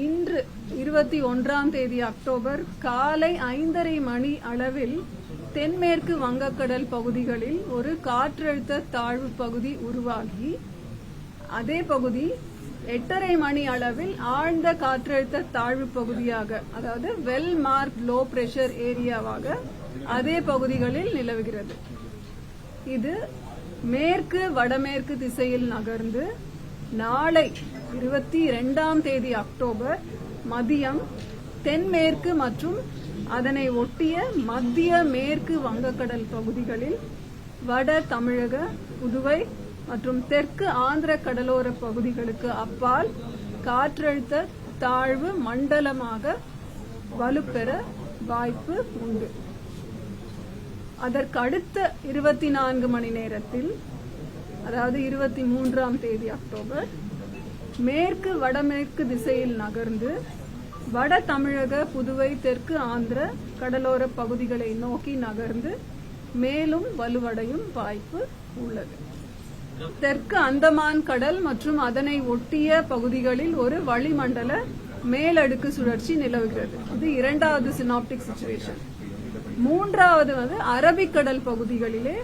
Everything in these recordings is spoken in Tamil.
இன்று இருபத்தி ஒன்றாம் தேதி அக்டோபர் காலை ஐந்தரை மணி அளவில் தென்மேற்கு வங்கக்கடல் பகுதிகளில் ஒரு காற்றழுத்த தாழ்வு பகுதி உருவாகி அதே பகுதி எட்டரை மணி அளவில் ஆழ்ந்த காற்றழுத்த தாழ்வு பகுதியாக அதாவது வெல் மார்க் லோ பிரஷர் ஏரியாவாக அதே பகுதிகளில் நிலவுகிறது. இது மேற்கு வடமேற்கு திசையில் நகர்ந்து நாளை இருபத்தி இரண்டாம் தேதி அக்டோபர் மதியம் தென்மேற்கு மற்றும் அதனை ஒட்டிய மத்திய மேற்கு வங்கக்கடல் பகுதிகளில் வட தமிழக புதுவை மற்றும் தெற்கு ஆந்திர கடலோர பகுதிகளுக்கு அப்பால் காற்றழுத்த தாழ்வு மண்டலமாக வலுப்பெற வாய்ப்பு உண்டு. அதற்கடுத்த இருபத்தி நான்கு மணி நேரத்தில் அதாவது இருபத்தி மூன்றாம் தேதி அக்டோபர். மேற்கு வடமேற்கு திசையில் நகர்ந்து வட தமிழக புதுவை தெற்கு ஆந்திர கடலோர பகுதிகளை நோக்கி நகர்ந்து மேலும் வலுவடையும் வாய்ப்பு உள்ளது. தெற்கு அந்தமான் கடல் மற்றும் அதனை ஒட்டிய பகுதிகளில் ஒரு வளிமண்டல மேலடுக்கு சுழற்சி நிலவுகிறது. இது இரண்டாவது சினாப்டிக் சுச்சுவேஷன் மூன்றாவது வந்து அரபிக்கடல் பகுதிகளிலே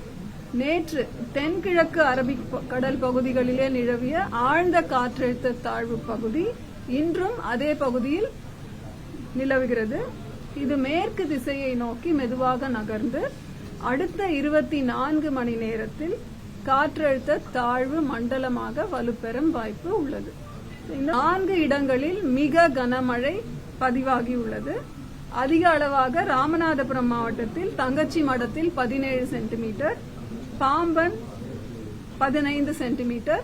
நேற்று தென்கிழக்கு அரபிக் கடல் பகுதிகளிலே நிலவிய ஆழ்ந்த காற்றழுத்த தாழ்வு பகுதி இன்றும் அதே பகுதியில் நிலவுகிறது. இது மேற்கு திசையை நோக்கி மெதுவாக நகர்ந்து அடுத்த இருபத்தி நான்கு மணி நேரத்தில் காற்றழுத்த தாழ்வு மண்டலமாக வலுப்பெறும் வாய்ப்பு உள்ளது. நான்கு இடங்களில் மிக கனமழை பதிவாகியுள்ளது அதிக அளவாக ராமநாதபுரம் மாவட்டத்தில் தங்கச்சி மடத்தில் பதினேழு சென்டிமீட்டர் பாம்பன் பதினைந்து சென்டிமீட்டர்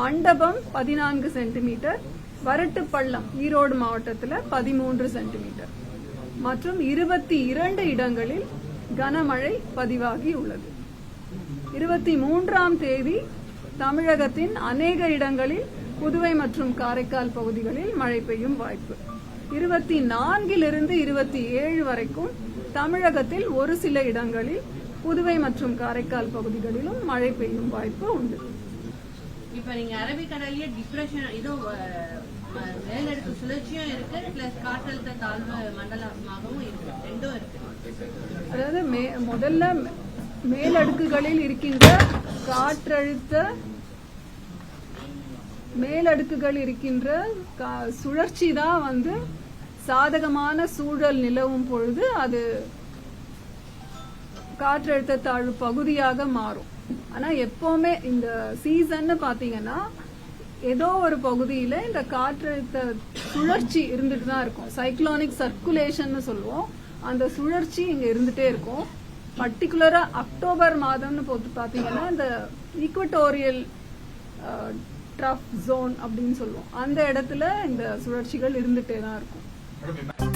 மண்டபம் பதினான்கு சென்டிமீட்டர் வரட்டுப்பள்ளம் ஈரோடு மாவட்டத்தில் பதிமூன்று சென்டிமீட்டர். மற்றும் இருபத்தி இரண்டு இடங்களில் கனமழை பதிவாகி உள்ளது. இருபத்தி மூன்றாம் தேதி தமிழகத்தின் அநேக இடங்களில் புதுவை மற்றும் காரைக்கால் பகுதிகளில் மழை பெய்யும் வாய்ப்பு. இருபத்தி நான்கிலிருந்து இருபத்தி ஏழு வரைக்கும் தமிழகத்தில் ஒரு சில இடங்களில் புதுவை மற்றும் காரைக்கால் பகுதிகளிலும் மழை பெய்யும் வாய்ப்பு உண்டு. இப்ப நீங்க அரபிக்கடல்லயே டிப்ரெஷன் இதோ மேலடுக்கு சுழற்சியும் இருக்கு பிளஸ் காற்றழுத்த தாழ்வு மண்டலமாகவும் இருக்கு. ரெண்டும் இருக்கு. அதாவது மே- முதல்ல மேலடுக்குகளில் இருக்கின்ற காற்றழுத்த மேலடுக்குகள் இருக்கின்ற சுழற்சி தான் வந்து சாதகமான சூழல் நிலவும் பொழுது அது காற்றழுத்த தாழ்வு பகுதியாக மாறும். ஆனா எப்பவுமே இந்த சீசன்னு பாத்தீங்கன்னா ஏதோ ஒரு பகுதியில இந்த காற்றழுத்த சுழற்சி இருந்துட்டு தான் இருக்கும். சைக்ளோனிக் சர்க்குலேஷன் சொல்லுவோம். அந்த சுழற்சி இங்க இருந்துட்டே இருக்கும். பர்டிகுலரா அக்டோபர் மாதம்னு போட்டு பாத்தீங்கன்னா இந்த ஈக்குவட்டோரியல் ட்ரஃப் ஜோன் அப்படின்னு சொல்லுவோம். அந்த இடத்துல இந்த சுழற்சிகள் இருந்துட்டே தான் இருக்கும்.